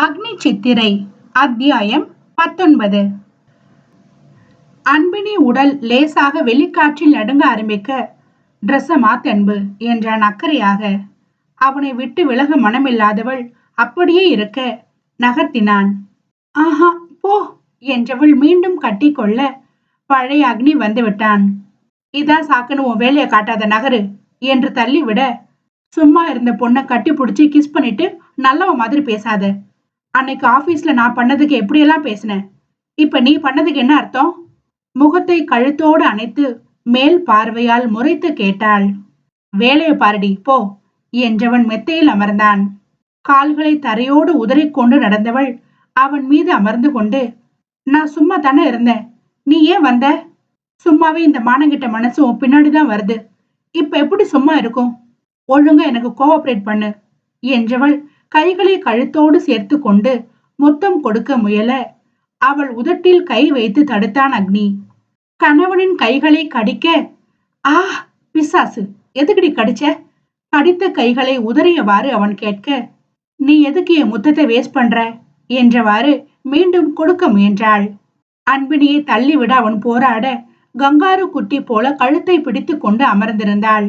அக்னி சித்திரை அத்தியாயம் பத்தொன்பது. அன்பினி உடல் லேசாக வெளிக்காற்றில் நடுங்க ஆரம்பிக்க ட்ரெஸ்ஸமா தென்பு என்றான் அக்கறையாக. அவனை விட்டு விலக மனமில்லாதவள் அப்படியே இருக்க நகர்த்தினான். ஆஹா போ என்றவள் மீண்டும் கட்டிக்கொள்ள பழைய அக்னி வந்துவிட்டான். இதான் சாக்குன்னு உன் வேலையை காட்டாத நகரு என்று தள்ளிவிட சும்மா இருந்த பொண்ணை கட்டி பிடிச்சி கிஸ் பண்ணிட்டு நல்லவ மாதிரி பேசாத. அன்னைக்கு ஆபீஸ்ல நான் பண்ணதுக்கு எப்படியெல்லாம் பேசினேன்? இப்ப நீ பண்ணதுக்கு என்ன அர்த்தம்? முகத்தை கழுத்தோடு அணைத்து மேல் பார்வையால் முறைத்து கேட்டாள். வேலையை பாருடி போ என்றவன் மெத்தையில் அமர்ந்தான். கால்களை தரையோடு உதறிக்கொண்டு நடந்தவள் அவன் மீது அமர்ந்து கொண்டு நான் சும்மா தானே இருந்தேன். நீ ஏன் வந்த? சும்மாவே இந்த மானங்கிட்ட மனசு உன் பின்னாடிதான் வருது. இப்ப எப்படி சும்மா இருக்கும்? ஒழுங்கா எனக்கு கோஆபரேட் பண்ணு என்றவள் கைகளை கழுத்தோடு சேர்த்து கொண்டு முத்தம் கொடுக்க முயல. அவள் உதட்டில் கை வைத்து தடுத்தான் அக்னி. கணவனின் கைகளை கடிக்க ஆ பிசாசு எதுக்குடி கடிச்ச? கடித்த கைகளை உதறியவாறு அவன் கேட்க நீ எதுக்கு என் முத்தத்தை வேஸ்ட் பண்ற? என்றவாறு மீண்டும் கொடுக்க முயன்றாள். அன்பினியை தள்ளிவிட அவன் போராட கங்காரு குட்டி போல கழுத்தை பிடித்து கொண்டு அமர்ந்திருந்தாள்.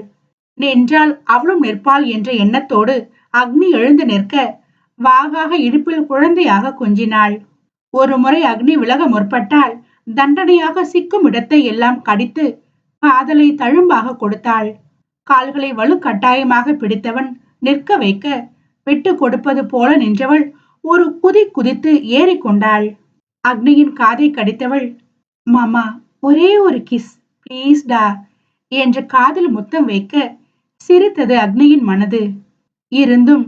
நின்றால் அவளும் நிற்பாள் என்ற எண்ணத்தோடு அக்னி எழுந்து நிற்க வாகாக இடுப்பில் குழந்தையாக கொஞ்சினாள். ஒரு முறை அக்னி விலக முற்பட்டால் தண்டனையாக சிக்கும் இடத்தை எல்லாம் கடித்து காதலை தழும்பாக கொடுத்தாள். கால்களை வலுக்கட்டாயமாக பிடித்தவன் நிற்க வைக்க விட்டு கொடுப்பது போல நின்றவள் ஒரு குதி குதித்து ஏறிக்கொண்டாள் அக்னியின் காதை கடித்தவள் மாமா ஒரே ஒரு கிஸ் ப்ளீஸ் டா என்று காதில் முத்தம் வைக்க சிரித்தது அக்னியின் மனது. இருந்தும்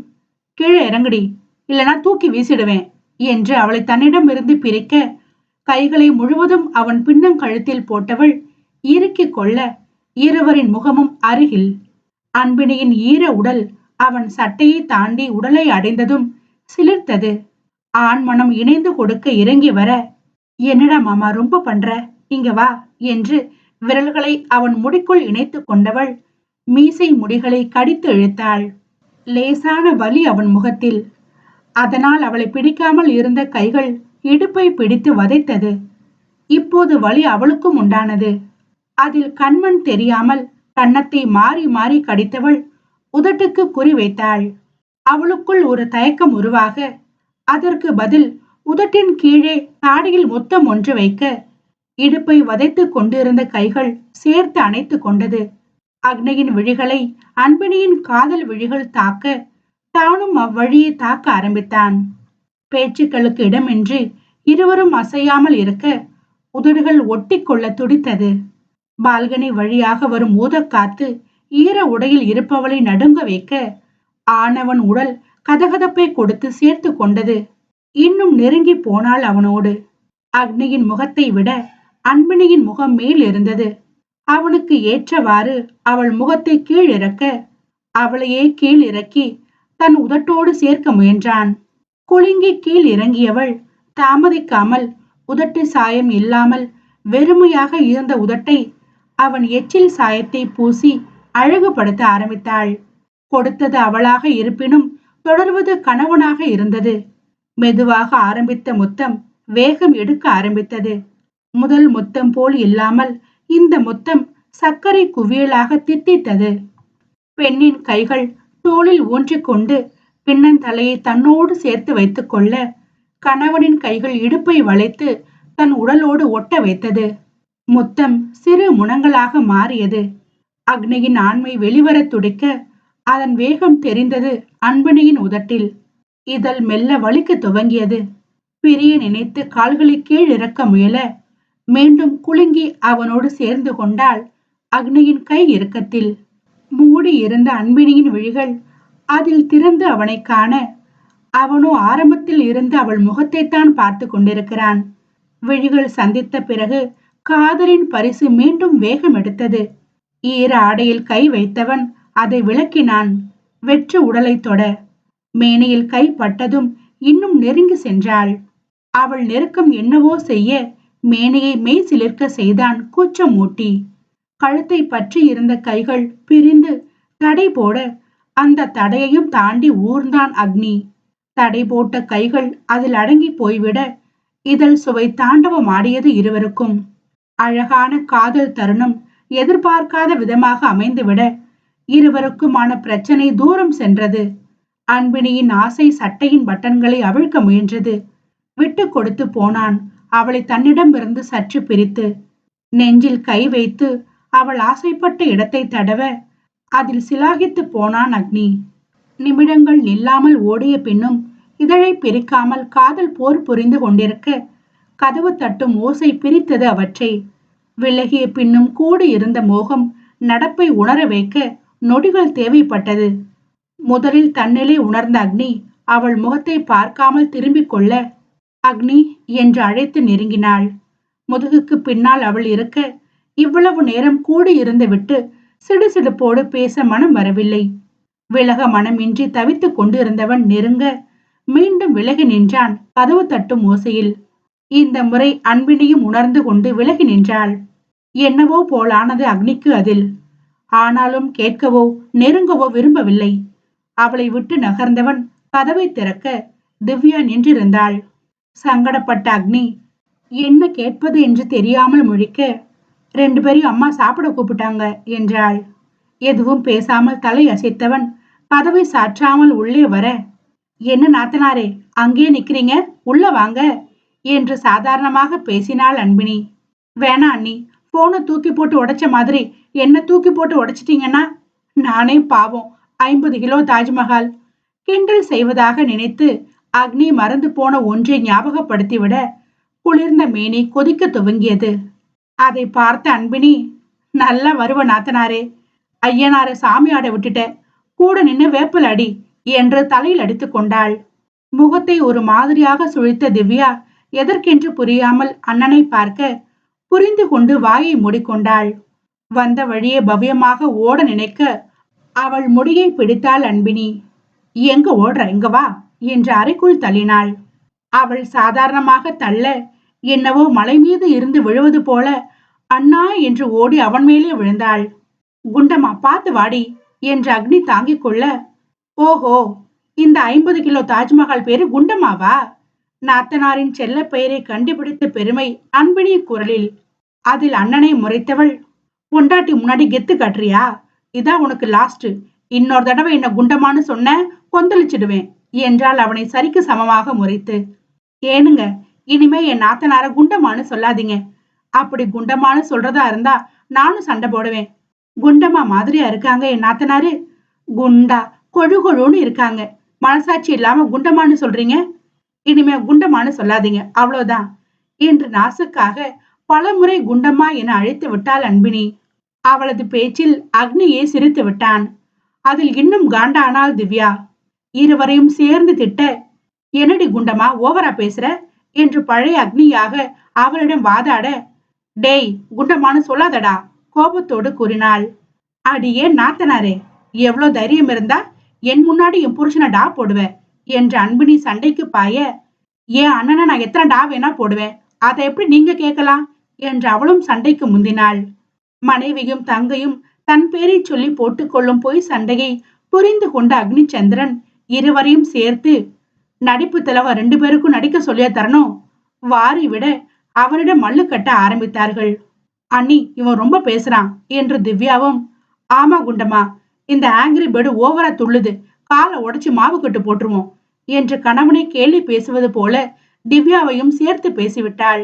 கீழே இறங்குடி இல்லனா தூக்கி வீசிடுவேன் என்று அவளை தன்னிடமிருந்து பிரிக்க கைகளை முழுவதும் அவன் பின்னங்கழுத்தில் போட்டவள் இறுக்கிக் கொள்ள இருவரின் முகமும் அருகில். அன்பினியின் ஈர உடல் அவன் சட்டையை தாண்டி உடலை அடைந்ததும் சிலிர்த்தது. ஆண் மனம் இணைந்து கொடுக்க இறங்கி வர என்னடா மாமா ரொம்ப பண்ற? இங்க வா என்று விரல்களை அவன் முடிக்குள் இணைத்து கொண்டவள் மீசை முடிகளை கடித்து இழுத்தாள். லேசான வலி அவன் முகத்தில். அதனால் அவளை பிடிக்காமல் இருந்த கைகள் இடுப்பை பிடித்து வதைத்தது. இப்போது வலி அவளுக்கும் உண்டானது. அதில் கண்மண் தெரியாமல் கன்னத்தை மாறி மாறி கடித்தவள் உதட்டுக்கு குறி வைத்தாள். அவளுக்குள் ஒரு தயக்கம் உருவாக அதற்கு பதில் உதட்டின் கீழே தாடியில் முத்தம் ஒன்று வைக்க இடுப்பை வதைத்து கொண்டிருந்த கைகள் சேர்த்து அணைத்து கொண்டது. அக்னியின் விழிகளை அன்பினியின் காதல் விழிகள் தாக்க தானும் அவ்வழியை தாக்க ஆரம்பித்தான். பேச்சுக்களுக்கு இடமின்றி இருவரும் அசையாமல் இருக்க உதடுகள் ஒட்டி கொள்ள துடித்தது. பால்கனி வழியாக வரும் ஊதக்காத்து ஈர உடையில் இருப்பவளை நடுங்க வைக்க ஆனவன் உடல் கதகதப்பை கொடுத்து சேர்த்து கொண்டது. இன்னும் நெருங்கி போனாள் அவனோடு. அக்னியின் முகத்தை விட அன்பினியின் முகம் மேல் இருந்தது. அவனுக்கு ஏற்றவாறு அவள் முகத்தை கீழிறக்க அவளையே கீழ் இறக்கி தன் உதட்டோடு சேர்க்க முயன்றான். குலுங்கி கீழ் இறங்கியவள் தாமதிக்காமல் உதட்டு சாயம் இல்லாமல் வெறுமையாக இருந்த உதட்டை அவன் எச்சில் சாயத்தை பூசி அழகுபடுத்த ஆரம்பித்தாள். கொடுத்தது அவளாக இருப்பினும் தொடர்வது கணவனாக இருந்தது. மெதுவாக ஆரம்பித்த முத்தம் வேகம் எடுக்க ஆரம்பித்தது. முதல் முத்தம் போல் இல்லாமல் இந்த முத்தம் சர்க்கரை குவியலாக தித்தித்தது. பெண்ணின் கைகள் தோளில் ஊன்றிக்கொண்டு பின்னந்தலையை தன்னோடு சேர்த்து வைத்துக் கொள்ள கணவனின் கைகள் இடுப்பை வளைத்து தன் உடலோடு ஒட்ட வைத்தது. முத்தம் சிறு முனங்களாக மாறியது. அக்னியின் ஆண்மை வெளிவரத் துடிக்க அதன் வேகம் தெரிந்தது அன்பனியின் உதட்டில். இதழ் மெல்ல வலிக்க துவங்கியது. பிரிய நினைத்து கால்களை கீழ் இறக்க முயல மீண்டும் குலுங்கி அவனோடு சேர்ந்து கொண்டாள் அக்னியின் கை இறுக்கத்தில். மூடி இருந்த அன்பினியின் விழிகள் அதில் திறந்து அவனை காண அவனோ ஆரம்பத்தில் இருந்து அவள் முகத்தைத்தான் பார்த்து கொண்டிருக்கிறான். விழிகள் சந்தித்த பிறகு காதலின் பரிசு மீண்டும் வேகம் எடுத்தது. ஈர ஆடையில் கை வைத்தவன் அதை விளக்கினான். வெற்று உடலை தொட மேனையில் கை பட்டதும் இன்னும் நெருங்கி சென்றாள். அவள் நெருக்கம் என்னவோ செய்ய மேனையை மெய் சிலிர்க்க செய்தான் கூச்சம் ஊட்டி கழுத்தை பற்றி இருந்த கைகள் பிரிந்து தடை போட அந்த தடையையும் தாண்டி ஊர்ந்தான் அக்னி. தடை போட்ட கைகள் அதில் அடங்கி போய்விட இதழ் சுவை தாண்டவம் ஆடியது இருவருக்கும். அழகான காதல் தருணம் எதிர்பார்க்காத விதமாக அமைந்துவிட இருவருக்குமான பிரச்சனை தூரம் சென்றது. அன்பினியின் ஆசை சட்டையின் பட்டன்களை அவிழ்க்க முயன்றது. விட்டு கொடுத்து போனான். அவளை தன்னிடமிருந்து சற்று பிரித்து நெஞ்சில் கை வைத்து அவள் ஆசைப்பட்ட இடத்தை தடவ அதில் சிலாகித்து போனான் அக்னி. நிமிடங்கள் நில்லாமல் ஓடிய பின்னும் இதழை பிரிக்காமல் காதல் போர் புரிந்து கொண்டிருக்க கதவு தட்டும் ஓசை பிரித்தது அவற்றை. விலகிய பின்னும் கூடி இருந்த மோகம் நடப்பை உணர வைக்க நொடிகள் தேவைப்பட்டது. முதலில் தன்னிலை உணர்ந்த அக்னி அவள் முகத்தை பார்க்காமல் திரும்பிக் கொள்ள அக்னி என்று அழைத்து நெருங்கினாள். முதுகுக்கு பின்னால் அவள் இருக்க இவ்வளவு நேரம் கூடி இருந்து விட்டு சிடுசிடுப்போடு பேச மனம் வரவில்லை. விலக மனமின்றி தவித்துக் கொண்டிருந்தவன் நெருங்க மீண்டும் விலகி நின்றான் கதவு தட்டும் ஓசையில். இந்த முறை அன்பினையும் உணர்ந்து கொண்டு விலகி நின்றாள். என்னவோ போலானது அக்னிக்கு அதில். ஆனாலும் கேட்கவோ நெருங்கவோ விரும்பவில்லை. அவளை விட்டு நகர்ந்தவன் கதவை திறக்க திவ்யா நின்றிருந்தாள். சங்கடப்பட்ட அக்னி. என்ன கேட்பது என்று தெரியாமல் முழிக்க ரெண்டு பேரையும் அம்மா சாப்பிட கூப்பிட்டாங்க என்றாள். எதுவும் பேசாமல் தலை அசைத்தவன் கதவை சாற்றாமல் உள்ளே வர என்ன நாத்தனாரே அங்கே நிக்கிறீங்க? உள்ள வாங்க என்று சாதாரணமாக பேசினாள் அன்பினி. வேணா அண்ணி போனை தூக்கி போட்டு உடைச்ச மாதிரி என்ன தூக்கி போட்டு உடைச்சிட்டீங்கன்னா நானே பாவம் ஐம்பது கிலோ தாஜ்மஹால். கிண்டல் செய்வதாக நினைத்து அக்னி மறந்து போன ஒன்றை ஞாபகப்படுத்திவிட குளிர்ந்த மேனி கொதிக்க துவங்கியது. அதை பார்த்த அன்பினி நல்லா வருவ நாத்தனாரே ஐயனார சாமியாட விட்டுட்ட கூட நின்னு வேப்பல் அடி என்று தலையில் அடித்துக் கொண்டாள். முகத்தை ஒரு மாதிரியாக சுழித்த திவ்யா எதற்கென்று புரியாமல் அண்ணனை பார்க்க புரிந்து கொண்டு வாயை மூடிக்கொண்டாள். வந்த வழியே பவ்யமாக ஓட நினைக்க அவள் முடியை பிடித்தாள் அன்பினி. எங்க ஓடுற? இங்க வா. என்று அறைக்குள் தள்ளினாள். அவள் சாதாரணமாக தள்ள என்னவோ மலை மீது இருந்து விழுவது போல அண்ணா என்று ஓடி அவன் மேலே விழுந்தாள். குண்டம்மா பார்த்து வாடி என்று அக்னி தாங்கிக் கொள்ள ஓஹோ இந்த ஐம்பது கிலோ தாஜ்மஹால் பேரு குண்டம்மாவா நாத்தனாரின் செல்ல பெயரை கண்டுபிடித்த பெருமை அன்பினி குரலில். அதில் அண்ணனை முறைத்தவள் பொண்டாட்டி முன்னாடி கெத்து கட்டுறியா? இதான் உனக்கு லாஸ்ட் இன்னொரு தடவை என்ன குண்டமான்னு சொன்ன கொந்தளிச்சிடுவேன். என்றால் அவனை சரிக்கு சமமாக முறைத்து ஏனுங்க இனிமே என் நாத்தனார குண்டமானு சொல்லாதீங்க. அப்படி குண்டமானு சொல்றதா இருந்தா நானும் சண்டை போடுவேன். குண்டமா மாதிரியா இருக்காங்க என் நாத்தனாரு? குண்டா கொழு கொழுன்னு இருக்காங்க. மனசாட்சி இல்லாம குண்டமானு சொல்றீங்க? இனிமே குண்டமானு சொல்லாதீங்க அவ்வளவுதான். என்று நாசுக்காக பலமுறை குண்டம்மா என அழைத்து விட்டாள் அன்பினி. அவளது பேச்சில் அக்னியை சிரித்து விட்டான். அதில் இன்னும் காண்டானாள் திவ்யா. இருவரையும் சேர்ந்து திட்ட என்னடி குண்டமா ஓவரா பேசுற? என்று பழைய அக்னியாக அவளிடம் வாதாட டேய் குண்டமானு சொல்லாதடா கோபத்தோடு கூறினாள். அடியே நாத்தனாரே எவ்வளோ தைரியம் இருந்தா என் முன்னாடி என் புருஷனை டா போடுவ என்று அன்பினி சண்டைக்கு பாய ஏன் அண்ணனை நான் எத்தனை டா வேணா போடுவேன் அதை எப்படி நீங்க கேட்கலாம்? என்று அவளும் சண்டைக்கு முந்தினாள். மனைவியும் தங்கையும் தன் பேரை சொல்லி போட்டுக்கொள்ளும் பொய் சண்டையை புரிந்து கொண்ட அக்னிச்சந்திரன் இருவரையும் சேர்த்து நடிப்பு தலைவர் ரெண்டு பேருக்கும் நடிக்க சொல்லியே தரணும். வாரி விட அவரிடம் மல்லு கட்ட ஆரம்பித்தார்கள். அண்ணி இவன் ரொம்ப பேசுறான் என்று திவ்யாவும் ஆமா குண்டம்மா இந்த ஆங்கிரி பேர்டு ஓவரா துள்ளுது காலை உடைச்சு மாவு கட்டு போட்டுருவோம் என்று கணவனை கேள்வி பேசுவது போல திவ்யாவையும் சேர்த்து பேசிவிட்டாள்.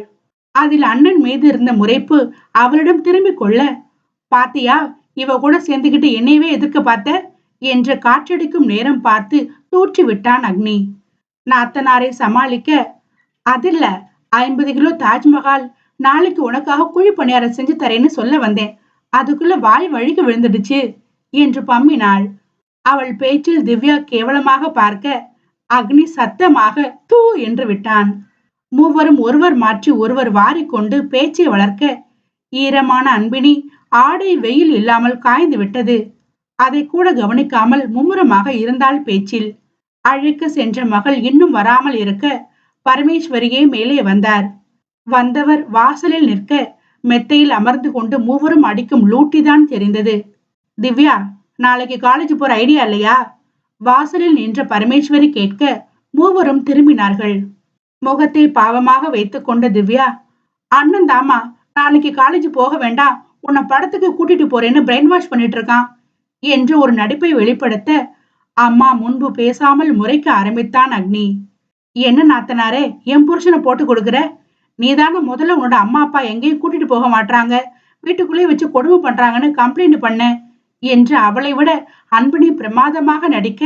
அதில் அண்ணன் மீது இருந்த முறைப்பு அவளிடம் திரும்பிக் கொள்ள பாத்தியா இவ கூட சேர்ந்துகிட்டு என்னையவே எதிர்க்க பார்த்த? என்று காற்றடிக்கும் நேரம் பார்த்து தூற்றி விட்டான் அக்னி. நாத்தனாரை சமாளிக்க அதில்ல ஐம்பது கிலோ தாஜ்மஹால் நாளைக்கு உனக்காக குழி பணியாரம் செஞ்சு தரேன்னு சொல்ல வந்தேன். அதுக்குள்ள வாய் வழிக்கு விழுந்துடுச்சு என்று பம்மினாள் அவள் பேச்சில் திவ்யா கேவலமாக பார்க்க அக்னி சத்தமாக தூ என்று விட்டான். மூவரும் ஒருவர் மாற்றி ஒருவர் வாரிக்கொண்டு பேச்சை வளர்க்க ஈரமான அன்பினி ஆடை வெயில் இல்லாமல் காய்ந்து விட்டது. அதை கூட கவனிக்காமல் மும்முரமாக இருந்தாள் பேச்சில். அழைக்க சென்ற மகள் இன்னும் வராமல் இருக்க பரமேஸ்வரியே மேலே வந்தார். வந்தவர் வாசலில் நிற்க மெத்தையில் அமர்ந்து கொண்டு மூவரும் அடிக்கும் லூட்டிதான் தெரிந்தது. திவ்யா நாளைக்கு காலேஜ் போற ஐடியா இல்லையா? வாசலில் நின்ற பரமேஸ்வரி கேட்க மூவரும் திரும்பினார்கள். முகத்தை பாவமாக வைத்து கொண்ட திவ்யா அண்ணன் தாமா நாளைக்கு காலேஜ் போக வேண்டாம். உன்னை படத்துக்கு கூட்டிட்டு போறேன்னு பிரெயின் வாஷ் பண்ணிட்டு இருக்கான். என்று ஒரு நடிப்பை வெளிப்படுத்த அம்மா முன்பு பேசாமல் முறைக்க ஆரம்பித்தான் அக்னி. என்ன நாத்தனாரே என் புருஷனை போட்டு கொடுக்குற? நீதான முதல்ல உன்னோட அம்மா அப்பா எங்கேயும் கூட்டிட்டு போக மாட்டாங்க வீட்டுக்குள்ளேயே வச்சு கொடுமை பண்றாங்கன்னு கம்ப்ளைண்ட் பண்ண என்று அவளை விட அன்பினி பிரமாதமாக நடிக்க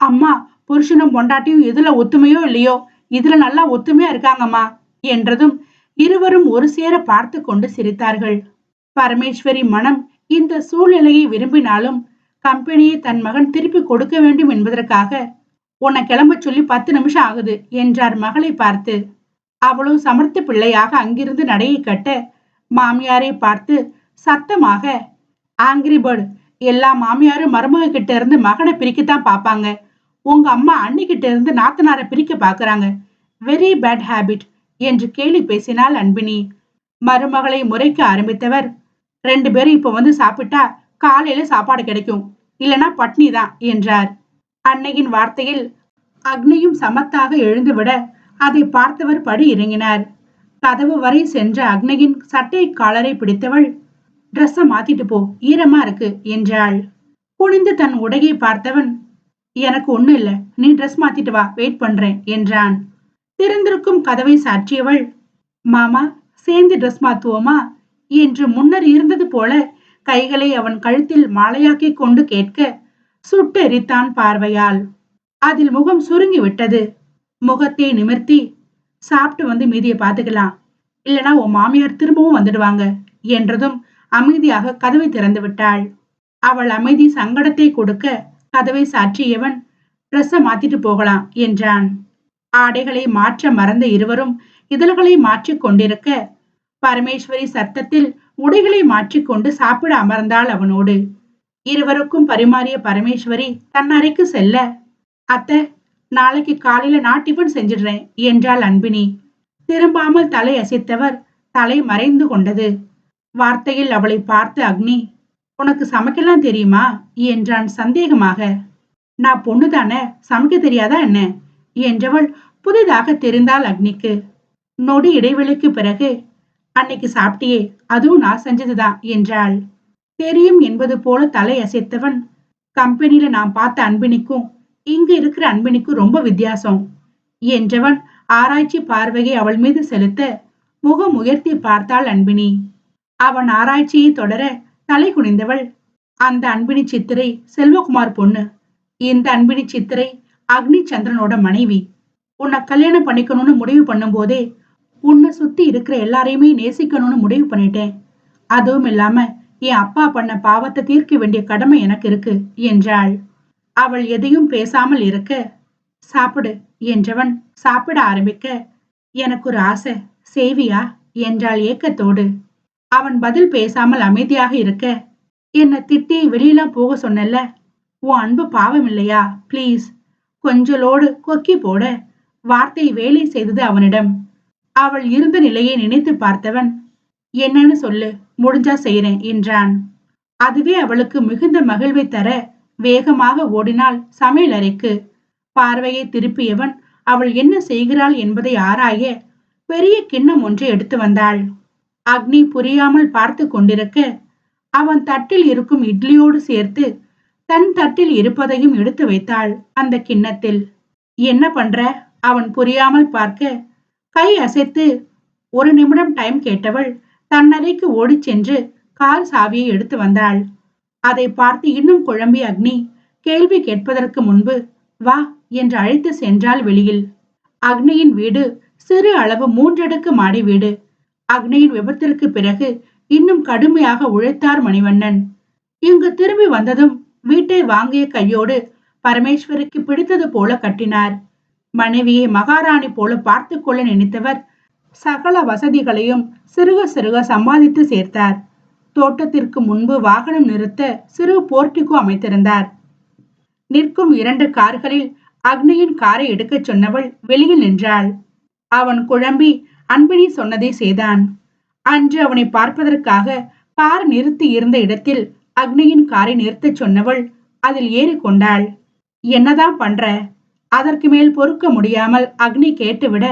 அம்மா புருஷனும் பொண்டாட்டியும் இதுல ஒத்துமையோ இல்லையோ? இதுல நல்லா ஒத்துமையா இருக்காங்கம்மா என்றதும் இருவரும் ஒரு சேர பார்த்து கொண்டு சிரித்தார்கள். பரமேஸ்வரி மனம் இந்த சூழ்நிலையை விரும்பினாலும் கம்பெனியை தன் மகன் திருப்பி கொடுக்க வேண்டும் என்பதற்காக உன்னை கிளம்ப சொல்லி பத்து நிமிஷம் ஆகுது என்றார் மகளை பார்த்து. அவளும் சமர்த்த பிள்ளையாக அங்கிருந்து நடையை கட்ட மாமியாரை பார்த்து சத்தமாக ஆங்கிரி பேர்டு எல்லா மாமியாரும் மருமக கிட்ட இருந்து மகனை பிரிக்கத்தான் பார்ப்பாங்க உங்க அம்மா அன்னிக்கிட்ட இருந்து நாத்தனாரை பிரிக்க பாக்குறாங்க. வெரி பேட் ஹேபிட் என்று கேலி பேசினாள் அன்பினி. மருமகளை முறைக்க ஆரம்பித்தவர் ரெண்டு பேரும் இப்ப வந்து சாப்பிட்டா காலையில சாப்பாடு கிடைக்கும். இல்லனா பட்னி தான் என்றார். அன்னையின் வார்த்தையில் அக்னியும் சமத்தாக எழுந்துவிட அதை பார்த்தவர் படி இறங்கினார். கதவு வரை சென்ற அக்னியின் சட்டை காலரை பிடித்தவள் ட்ரெஸ்ஸ மாத்திட்டு போ ஈரமா இருக்கு என்றாள். குனிந்து தன் உடையை பார்த்தவன் எனக்கு ஒண்ணு இல்ல நீ ட்ரெஸ் மாத்திட்டு வா வெயிட் பண்றேன் என்றான். திறந்திருக்கும் கதவை சாற்றியவள் மாமா சேர்ந்து ட்ரெஸ் மாத்துவோமா? என்று முன்னர் இருந்தது போல கைகளை அவன் கழுத்தில் மாலையாக்கி கொண்டு கேட்க சுட்டெரித்தான் பார்வையால். அதில் முகம் சுருங்கி விட்டது முகத்தை நிமிர்த்தி சாப்பிட்டு வந்து மீதியை பார்த்துக்கலாம். இல்லனா உன் மாமியார் திரும்பவும் வந்துடுவாங்க என்றதும் அமைதியாக கதவை திறந்து விட்டாள். அவள் அமைதி சங்கடத்தை கொடுக்க கதவை சாற்றியவன் ட்ரெஸ்ஸ மாத்திட்டு போகலாம் என்றான். ஆடைகளை மாற்ற மறந்த இருவரும் இதழ்களை மாற்றிக் கொண்டிருக்க பரமேஸ்வரி சத்தத்தில் உடைகளை மாற்றிக்கொண்டு சாப்பிட அமர்ந்தாள் அவனோடு. இருவருக்கும் பரிமாறிய பரமேஸ்வரி தன் அறைக்கு செல்ல அத்தை நாளைக்கு காலையில நான் டிஃபன் செஞ்சிடுறேன் என்றாள் அன்பினி. திரும்பாமல் தலை அசைத்தவர் தலை மறைந்து கொண்டது. வார்த்தையில் அவளை பார்த்து அக்னி உனக்கு சமைக்கலாம் தெரியுமா? என்றான் சந்தேகமாக. நான் பொண்ணு தானே சமைக்க தெரியாதா என்ன? என்றவள் புதிதாக தெரிந்தாள் அக்னிக்கு. நொடி இடைவெளிக்கு பிறகு அன்னைக்கு சாப்பிட்டியே அதுவும் நான் செஞ்சதுதான் என்றாள். தெரியும் என்பது போல தலை அசைத்தவன் கம்பெனியில நான் பார்த்த அன்பினிக்கும் இங்க இருக்கிற அன்பினிக்கும் ரொம்ப வித்தியாசம் என்றவன் ஆராய்ச்சி பார்வையை அவள் மீது செலுத்த முகம் உயர்த்தி பார்த்தாள் அன்பினி. அவன் ஆராய்ச்சியை தொடர தலை குனிந்தவள். அந்த அன்பினி சித்திரை செல்வகுமார் பொண்ணு. இந்த அன்பினி சித்திரை அக்னி சந்திரனோட மனைவி. உன்னை கல்யாணம் பண்ணிக்கணும்னு முடிவு பண்ணும் போதே உன்னை சுத்தி இருக்கிற எல்லாரையுமே நேசிக்கணும்னு முடிவு பண்ணிட்டேன். அதுவும் இல்லாம என் அப்பா பண்ண பாவத்தை தீர்க்க வேண்டிய கடமை எனக்கு இருக்கு என்றாள். அவள் எதையும் பேசாமல் இருக்க சாப்பிடு என்றவன் சாப்பிட ஆரம்பிக்க எனக்கு ஒரு ஆசை செய்வியா என்றாள் ஏக்கத்தோடு. அவன் பதில் பேசாமல் அமைதியாக இருக்க என்னை திட்டி வெளியெல்லாம் போக சொன்னல உன் அன்பு பாவம் இல்லையா? ப்ளீஸ் கொஞ்சலோடு கொக்கி போட வார்த்தை வேலை செய்தது அவனிடம். அவள் இருந்த நிலையை நினைத்து பார்த்தவன் என்னன்னு சொல்லு முடிஞ்சா செய்யறேன் என்றான். அதுவே அவளுக்கு மிகுந்த மகிழ்வை தர வேகமாக ஓடினாள் சமையல் அறைக்கு. பார்வையை திருப்பியவன் அவள் என்ன செய்கிறாள் என்பதை ஆராய பெரிய கிண்ணம் ஒன்றை எடுத்து வந்தாள். அக்னி புரியாமல் பார்த்து கொண்டிருக்க அவன் தட்டில் இருக்கும் இட்லியோடு சேர்த்து தன் தட்டில் இருப்பதையும் எடுத்து வைத்தாள் அந்த கிண்ணத்தில். என்ன பண்ற? அவன் புரியாமல் பார்க்க கை அசைத்து ஒரு நிமிடம் டைம் கேட்டவள் தன்னறைக்கு ஓடிச் சென்று கார் சாவியை எடுத்து வந்தாள். அதை பார்த்து இன்னும் குழம்பி அக்னி கேள்வி கேட்பதற்கு முன்பு வா என்று அழைத்து சென்றாள் வெளியில். அக்னியின் வீடு சிறு அளவு மூன்றடுக்கு மாடி வீடு. அக்னியின் விபத்திற்கு பிறகு இன்னும் கடுமையாக உழைத்தார் மணிவண்ணன். இங்கு திரும்பி வந்ததும் வீட்டை வாங்கிய கையோடு பரமேஸ்வரிக்கு பிடித்தது போல கட்டினார். மனைவியை மகாராணி போல பார்த்து கொள்ள நினைத்தவர் சகல வசதிகளையும் சிறுக சிறுக சம்பாதித்து சேர்த்தார். தோட்டத்திற்கு முன்பு வாகனம் நிறுத்த சிறு போர்ட்டிகோ அமைத்திருந்தார். நிற்கும் இரண்டு கார்களில் அக்னியின் காரை எடுக்கச் சொன்னவள் வெளியில் நின்றாள். அவன் குழம்பி அன்பினி சொன்னதை செய்தான். அன்று அவனை பார்ப்பதற்காக கார் நிறுத்தி இருந்த இடத்தில் அக்னியின் காரை நிறுத்தச் சொன்னவள் அதில் ஏறிக்கொண்டாள் என்னதான் பண்ற? அதற்கு மேல் பொறுக்க முடியாமல் அக்னி கேட்டுவிட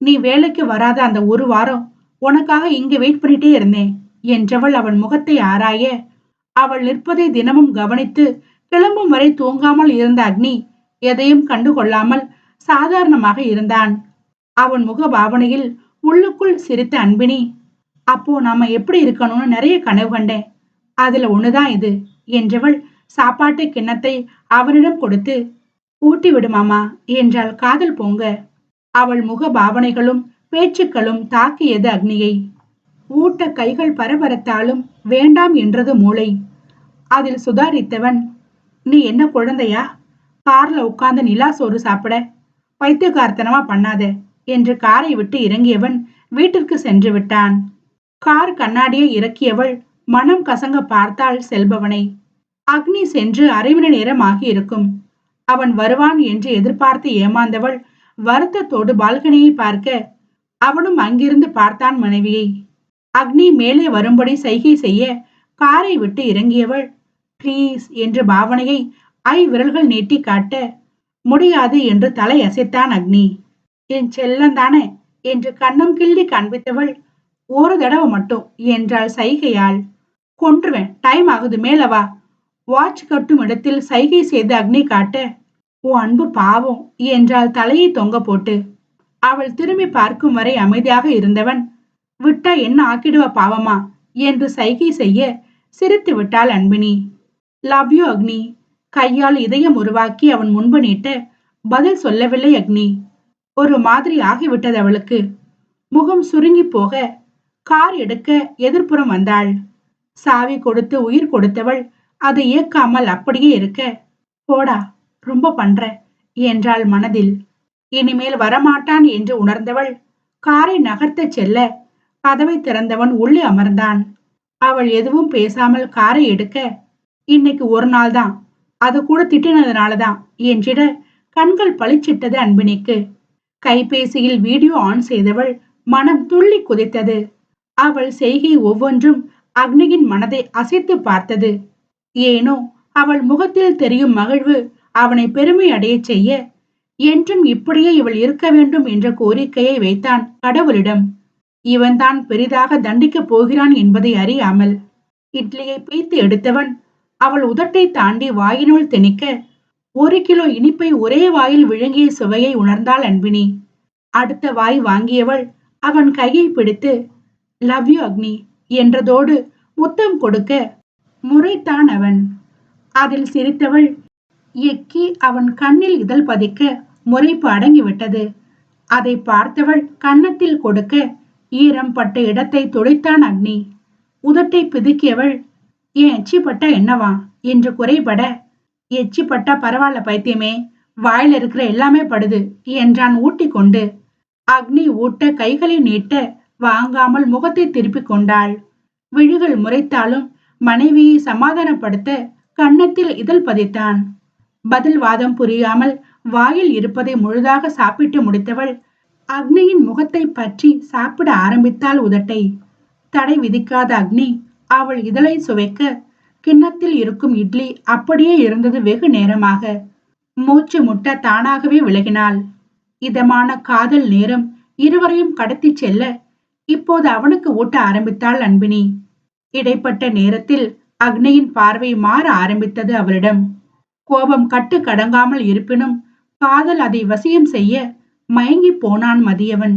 நீ வேலைக்கு வராத அந்த ஒரு வாரம் உனக்காக இங்கு வெயிட் பண்ணிட்டே இருந்தேன் என்றவள் அவன் முகத்தை ஆராய அவள் நிற்பதை தினமும் கவனித்து கிளம்பும் வரை தூங்காமல் இருந்த அக்னி எதையும் கண்டுகொள்ளாமல் சாதாரணமாக இருந்தான். அவன் முக பாவனையில் உள்ளுக்குள் சிரித்த அன்பினி அப்போ நாம எப்படி இருக்கணும்னு நிறைய கனவு கண்டேன். அதுல ஒண்ணுதான் இது என்றவள் சாப்பாட்டு கிண்ணத்தை அவனிடம் கொடுத்து ஊட்டி விடுமாமா என்றாள் காதல் பொங்க. அவள் முக பாவனைகளும் பேச்சுக்களும் தாக்கியது அக்னியை. ஊட்ட கைகள் பரபரத்தாலும் வேண்டாம் என்றது மூளை. அதில் சுதாரித்தவன் நீ என்ன குழந்தையா? கார்ல உட்கார்ந்து நிலா சோறு சாப்பிட பைத்தியகார்த்தனமா பண்ணாத என்று காரை விட்டு இறங்கியவன் வீட்டிற்கு சென்று விட்டான். கார் கண்ணாடியை இறக்கியவள் மனம் கசங்க பார்த்தாள் செல்பவனை. அக்னி சென்று அரை மணி நேரம் ஆகியிருக்கும். அவன் வருவான் என்று எதிர்பார்த்து ஏமாந்தவள் வருத்தத்தோடு பால்கனியை பார்க்க அவனும் அங்கிருந்து பார்த்தான் மனைவியை. அக்னி மேலே வரும்படி சைகை செய்ய காரை விட்டு இறங்கியவள் ப்ளீஸ் என்ற பாவனையை ஐ விரல்கள் நீட்டி காட்ட முடியாது என்று தலை அசைத்தான் அக்னி. என் செல்லந்தானே என்று கண்ணம் கிள்ளி காண்பித்தவள் ஒரு தடவை மட்டும் என்றாள் சைகையால். கொன்றுவேன் டைம் ஆகுது மேலவா வாட்ச் கட்டும் இடத்தில் சைகை செய்து அக்னி காட்ட ஓ அன்பு பாவம் என்றாள் தலையை தொங்க போட்டு. அவள் திரும்பி பார்க்கும் வரை அமைதியாக இருந்தவன் விட்டா என்ன ஆக்கிடுவ பாவமா? என்று சைகை செய்ய சிரித்து விட்டாள் அன்பினி. லவ் யூ அக்னி. கையால் இதயம் உருவாக்கி அவன் முன்பு நீட்ட பதில் சொல்லவில்லை அக்னி. ஒரு மாதிரி ஆகிவிட்டது அவளுக்கு. முகம் சுருங்கி போக கார் எடுக்க எதிர்ப்புறம் வந்தாள். சாவி கொடுத்து உயிர் கொடுத்தவள் அதை இயக்காமல் அப்படியே இருக்க. போடா ரொம்ப பண்ற என்றாள் மனதில். இனிமேல் வரமாட்டான் என்று உணர்ந்தவள் காரை நகர்த்தச் செல்ல கதவை திறந்தவன் உள்ளே அமர்ந்தான். அவள் எதுவும் பேசாமல் காரை எடுக்க இன்னைக்கு ஒரு நாள் தான் அது கூட திட்டினதுனாலதான் என்றிட கண்கள் பளிச்சிட்டது அன்பினிக்கு. கைபேசியில் வீடியோ ஆன் செய்தவள் மனம் துள்ளி குதித்தது. அவள் செய்கை ஒவ்வொன்றும் அக்னியின் மனதை அசைத்து பார்த்தது. ஏனோ அவள் முகத்தில் தெரியும் மகிழ்வு அவனை பெருமை அடையச் செய்ய. என்றும் இப்படியே இவள் இருக்க வேண்டும் என்ற கோரிக்கையை வைத்தான் கடவுளிடம். இவன்தான் பெரிதாக தண்டிக்கப் போகிறான் என்பதை அறியாமல் இட்லியை பீத்து எடுத்தவன் அவள் உதட்டை தாண்டி வாயினுள் திணிக்க ஒரு கிலோ இனிப்பை ஒரே வாயில் விழுங்கிய சுவையை உணர்ந்தாள் அன்பினி. அடுத்த வாய் வாங்கியவள் அவன் கையை பிடித்து லவ் யூ அக்னி என்றதோடு முத்தம் கொடுக்க முறைத்தான் அவன் அதில் சிரித்தவள் எக்கி அவன் கண்ணில் இதழ் பதிக்க முறைப்பு அடங்கிவிட்டது. அதை பார்த்தவள் கன்னத்தில் கொடுக்க ஈரம் பட்ட இடத்தை துடைத்தான் அக்னி. உதட்டை பிதுக்கியவள் ஏன் எச்சிப்பட்டா என்னவா என்று குறைபட எச்சிப்பட்டா பரவாயில்ல பைத்தியமே வாயில இருக்கிற எல்லாமே படுது என்றான் ஊட்டி கொண்டு அக்னி ஊட்ட கைகளை நீட்ட வாங்காமல் முகத்தை திருப்பிக் கொண்டாள். விழிகள் முறைத்தாலும் மனைவியை சமாதானப்படுத்த கன்னத்தில் இதழ் பதித்தான். பதில் வாதம் புரியாமல் வாயில் இருப்பதை முழுதாக சாப்பிட்டு முடித்தவள் அக்னியின் முகத்தை பற்றி சாப்பிட ஆரம்பித்தாள் உதட்டை. தடை விதிக்காத அக்னி அவள் இதழை சுவைக்க கிண்ணத்தில் இருக்கும் இட்லி அப்படியே இருந்தது வெகு நேரமாக. மூச்சு முட்ட தானாகவே விலகினாள். இதமான காதல் நேரம் இருவரையும் கடத்தி செல்ல இப்போது அவனுக்கு ஊட்ட ஆரம்பித்தாள் அன்பினி. இடைப்பட்ட நேரத்தில் அக்னியின் பார்வை மாற ஆரம்பித்தது அவளிடம். கோபம் கட்டு கடங்காமல் இருப்பினும் காதல் அதை வசியம் செய்ய மயங்கி போனான் மதியவன்.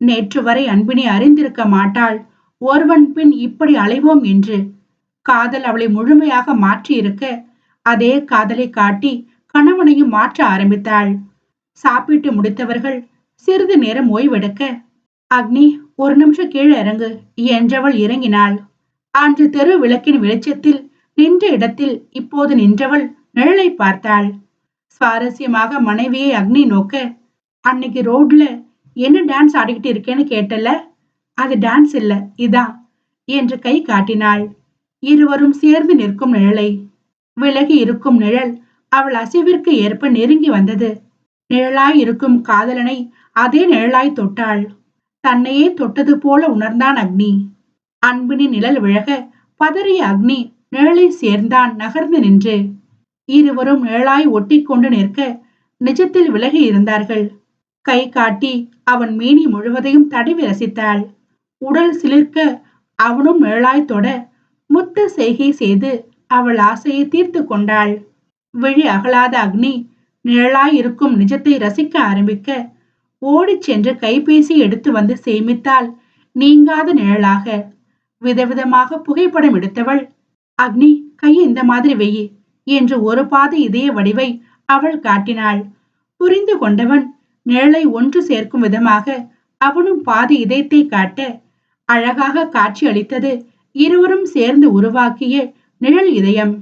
நேற்று வரை அன்பினை அறிந்திருக்க மாட்டாள் ஒருவன் பின் இப்படி அலைவோம் என்று. காதல் அவளை முழுமையாக மாற்றி இருக்க அதே காதலை காட்டி கணவனையும் மாற்ற ஆரம்பித்தாள். சாப்பிட்டு முடித்தவர்கள் சிறிது நேரம் ஓய்வெடுக்க அக்னி ஒரு நிமிஷம் கீழே இறங்கு என்றவள் இறங்கினாள். அன்று தெரு விளக்கின் வெளிச்சத்தில் நின்ற இடத்தில் இப்போது நின்றவள் நிழலை பார்த்தாள். சுவாரஸ்யமாக மனைவியை அக்னி நோக்க அன்னைக்கு ரோட்ல என்ன டான்ஸ் ஆடிக்கிட்டு இருக்கேன்னு கேட்டல அது டான்ஸ் இல்ல இதான் என்று கை காட்டினாள். இருவரும் சேர்ந்து நிற்கும் நிழலை. விலகி இருக்கும் நிழல் அவள் அசைவிற்கு ஏற்ப நெருங்கி வந்தது. நிழலாய் இருக்கும் காதலனை அதே நிழலாய் தொட்டாள். தன்னையே தொட்டது போல உணர்ந்தான் அக்னி. அன்பினி நிழல் விழக பதறிய அக்னி நிழலை சேர்ந்தான் நகர்ந்து நின்று. இருவரும் நிழலாய் ஒட்டி கொண்டு நிற்க நிஜத்தில் விலகி இருந்தார்கள். கை காட்டி அவன் மேனி முழுவதையும் தடவி ரசித்தாள். உடல் சிலிர்க்க அவனும் நிழலாய் தொட முத்து செய்கை செய்து அவள் ஆசையை தீர்த்து கொண்டாள். விழி அகலாத அக்னி நிழலாய் இருக்கும் நிஜத்தை ரசிக்க ஆரம்பிக்க ஓடிச் சென்று கைபேசி எடுத்து வந்து சேமித்தால் நீங்காத நிழலாக விதவிதமாக புகைப்படம் எடுத்தவள். அக்னி கையை இந்த மாதிரி வெயி என்று ஒரு பாத இதய வடிவை அவள் காட்டினாள். புரிந்து கொண்டவன் நிழலை ஒன்று சேர்க்கும் விதமாக அவனும் பாதி இதயத்தை காட்ட அழகாக காட்சி அளித்தது இருவரும் சேர்ந்து உருவாக்கிய நிழல் இதயம்.